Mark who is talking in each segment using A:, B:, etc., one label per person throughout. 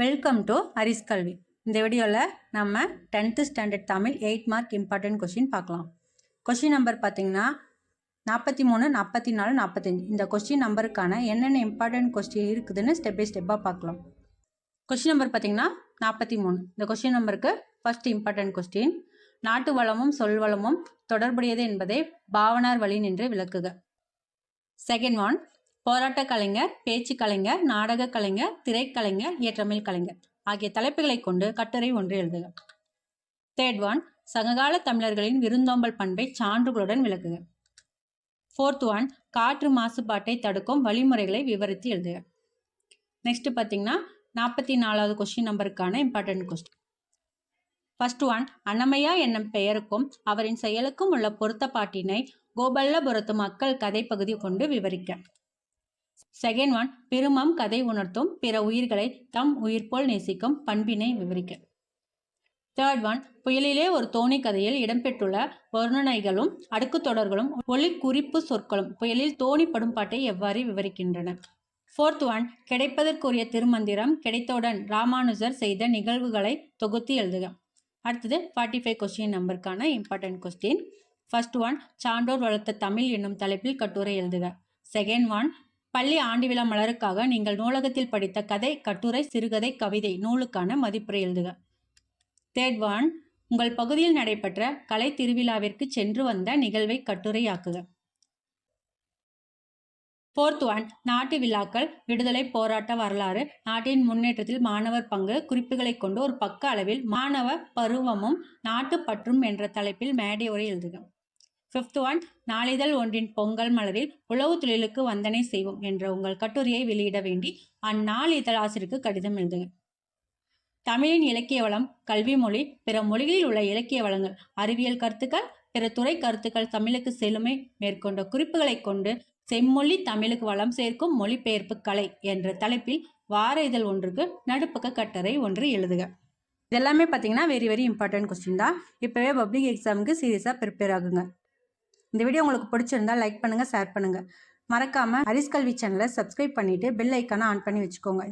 A: Welcome to Haris கல்வி இந்த வீடியோவில் நம்ம tenth standard Tamil eight mark important question பார்க்கலாம். கொஷின் நம்பர் பார்த்தீங்கன்னா நாற்பத்தி மூணு நாற்பத்தி நாலு நாற்பத்தஞ்சு இந்த கொஸ்டின் நம்பருக்கான என்னென்ன இம்பார்ட்டன்ட் கொஸ்டின் இருக்குதுன்னு ஸ்டெப் பை ஸ்டெப்பாக பார்க்கலாம். கொஷின் நம்பர் பார்த்தீங்கன்னா நாற்பத்தி மூணு இந்த கொஷின் நம்பருக்கு ஃபர்ஸ்ட் இம்பார்ட்டன்ட் கொஸ்டின் நாட்டு வளமும் சொல் வளமும் தொடர்புடையது என்பதை பாவனார் வழி நின்று விளக்குக. செகண்ட் ஒன் போராட்ட கலைஞர் பேச்சு கலைஞர் நாடக கலைஞர் திரைக்கலைஞர் இயற்றமிழ் கலைஞர் ஆகிய தலைப்புகளை கொண்டு கட்டுரை ஒன்று எழுதுக. தேர்ட் ஒன் சங்ககால தமிழர்களின் விருந்தோம்பல் பண்பை சான்றுகளுடன் விளக்குக. ஃபோர்த் ஒன் காற்று மாசுபாட்டை தடுக்கும் வழிமுறைகளை விவரித்து எழுதுக. நெக்ஸ்ட் பார்த்தீங்கன்னா நாற்பத்தி நாலாவது question நம்பருக்கான important question first one Annamayya என்னும் பெயருக்கும் அவரின் செயலுக்கும் உள்ள பொருத்தப்பாட்டினை கோபல்லபுரத்து மக்கள் கதை பகுதி கொண்டு விவரிக்க. செகண்ட் ஒன் பெருமம் கதை உணர்த்தும் பிற உயிர்களை தம் உயிர் போல் நேசிக்கும் பண்பினை விவரிக்க. தேர்ட் ஒன் புயலிலே ஒரு தோணி கதையில் இடம்பெற்றுள்ள வர்ணனைகளும் அடுக்கு தொடர்களும் ஒளி குறிப்பு சொற்களும் புயலில் தோணிப்படும் பாட்டை எவ்வாறு விவரிக்கின்றன? ஃபோர்த் ஒன் கிடைப்பதற்குரிய திருமந்திரம் கிடைத்தவுடன் ராமானுஜர் செய்த நிகழ்வுகளை தொகுத்து எழுதுக. அடுத்தது ஃபார்ட்டி ஃபைவ் கொஸ்டின் நம்பருக்கான இம்பார்ட்டன்ட் கொஸ்டின் ஃபர்ஸ்ட் ஒன் சான்றோர் வளர்த்த தமிழ் என்னும் தலைப்பில் கட்டுரை எழுதுக. செகண்ட் ஒன் பள்ளி ஆண்டு விழா மலருக்காக நீங்கள் நூலகத்தில் படித்த கதை கட்டுரை சிறுகதை கவிதை நூலுக்கான மதிப்புரை எழுதுக. தேர்ட் ஒன் உங்கள் பகுதியில் நடைபெற்ற கலை திருவிழாவிற்கு சென்று வந்த நிகழ்வை கட்டுரையாக்குக. ஃபோர்த் ஒன் நாட்டு விழாக்கள் விடுதலை போராட்ட வரலாறு நாட்டின் முன்னேற்றத்தில் மாணவர் பங்கு குறிப்புகளை கொண்டு ஒரு பக்க அளவில் மாணவ பருவமும் நாட்டு பற்றும் என்ற தலைப்பில் மேடை உரை எழுதுக. ஃபிஃப்த் ஒன் நாளிதழ் ஒன்றின் பொங்கல் மலரில் உழவு தொழிலுக்கு வந்தனை செய்வோம் என்ற உங்கள் கட்டுரையை வெளியிட வேண்டி அந்நாளிதழ் ஆசிரியருக்கு கடிதம் எழுதுங்கள் தமிழின் இலக்கிய வளம் கல்வி மொழி பிற மொழிகளில் உள்ள இலக்கிய வளங்கள் அறிவியல் கருத்துக்கள் பிற துறை கருத்துக்கள் தமிழுக்கு செழுமை மேற்கொண்ட குறிப்புகளை கொண்டு செம்மொழி தமிழுக்கு வளம் சேர்க்கும் மொழிபெயர்ப்பு கலை என்ற தலைப்பில் வார இதழ் ஒன்றுக்கு நடுப்பக்க கட்டரை ஒன்று எழுதுக. இதெல்லாமே பார்த்தீங்கன்னா வெரி வெரி இம்பார்ட்டன்ட் கொஸ்டின் தான். இப்போவே பப்ளிக் எக்ஸாமுக்கு சீரியஸாக ப்ரிப்பேர் ஆகுங்க. இந்த வீடியோ உங்களுக்கு பிடிச்சிருந்தா லைக் பண்ணுங்கள் ஷேர் பண்ணுங்கள் மறக்காமல் ஹரிஸ் கல்வி சேனலை சப்ஸ்கிரைப் பண்ணிவிட்டு பெல் ஐக்கானை ஆன் பண்ணி வச்சுக்கோங்க.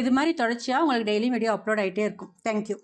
A: இது மாதிரி தொடர்ச்சியாக உங்களுக்கு டெய்லியும் வீடியோ அப்லோட் ஆகிட்டே இருக்கும். தேங்க்யூ